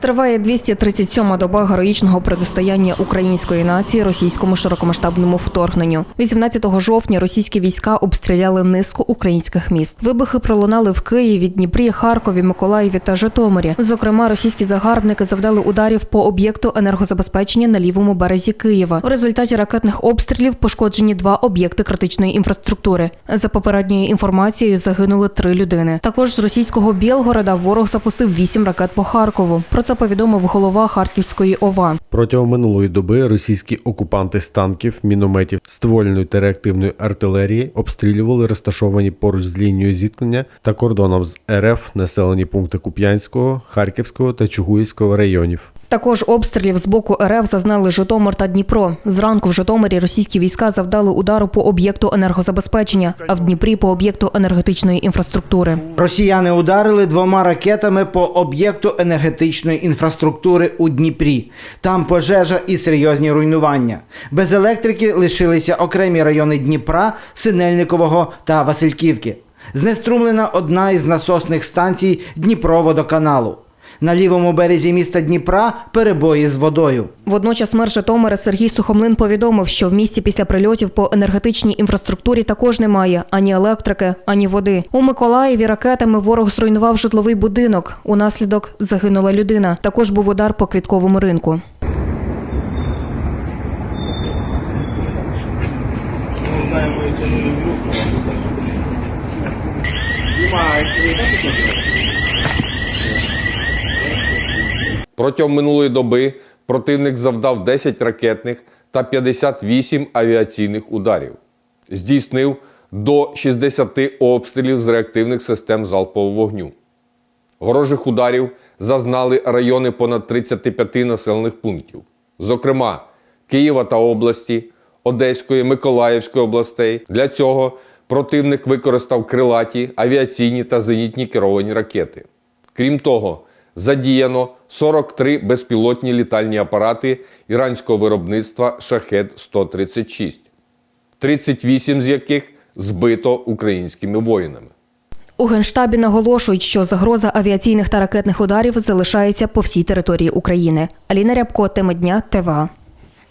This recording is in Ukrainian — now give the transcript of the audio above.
Триває 237-ма доба героїчного протистояння української нації російському широкомасштабному вторгненню. 18 жовтня російські війська обстріляли низку українських міст. Вибухи пролунали в Києві, Дніпрі, Харкові, Миколаєві та Житомирі. Зокрема, російські загарбники завдали ударів по об'єкту енергозабезпечення на лівому березі Києва. У результаті ракетних обстрілів пошкоджені два об'єкти критичної інфраструктури. За попередньою інформацією загинули три людини. Також з російського Білгорода ворог запустив вісім ракет по Харкову. Про це повідомив голова Харківської ОВА. Протягом минулої доби російські окупанти з танків, мінометів, ствольної та реактивної артилерії обстрілювали розташовані поруч з лінією зіткнення та кордоном з РФ населені пункти Куп'янського, Харківського та Чугуївського районів. Також обстрілів з боку РФ зазнали Житомир та Дніпро. Зранку в Житомирі російські війська завдали удару по об'єкту енергозабезпечення, а в Дніпрі по об'єкту енергетичної інфраструктури. Росіяни ударили двома ракетами по об'єкту енергетичної інфраструктури у Дніпрі. Там пожежа і серйозні руйнування. Без електрики лишилися окремі райони Дніпра, Синельникового та Васильківки. Знеструмлена одна із насосних станцій Дніпроводоканалу. На лівому березі міста Дніпра перебої з водою. Водночас мер Житомира Сергій Сухомлин повідомив, що в місті після прильотів по енергетичній інфраструктурі також немає ані електрики, ані води. У Миколаєві ракетами ворог зруйнував житловий будинок. Унаслідок загинула людина. Також був удар по квітковому ринку. Протягом минулої доби противник завдав 10 ракетних та 58 авіаційних ударів. Здійснив до 60 обстрілів з реактивних систем залпового вогню. Ворожих ударів зазнали райони понад 35 населених пунктів, зокрема Києва та області, Одеської, Миколаївської областей. Для цього противник використав крилаті, авіаційні та зенітні керовані ракети. Крім того, задіяно 43 безпілотні літальні апарати іранського виробництва Шахет-136, 38 з яких збито українськими воїнами. У генштабі наголошують, що загроза авіаційних та ракетних ударів залишається по всій території України. Аліна Рябко, тема дня, ТВА.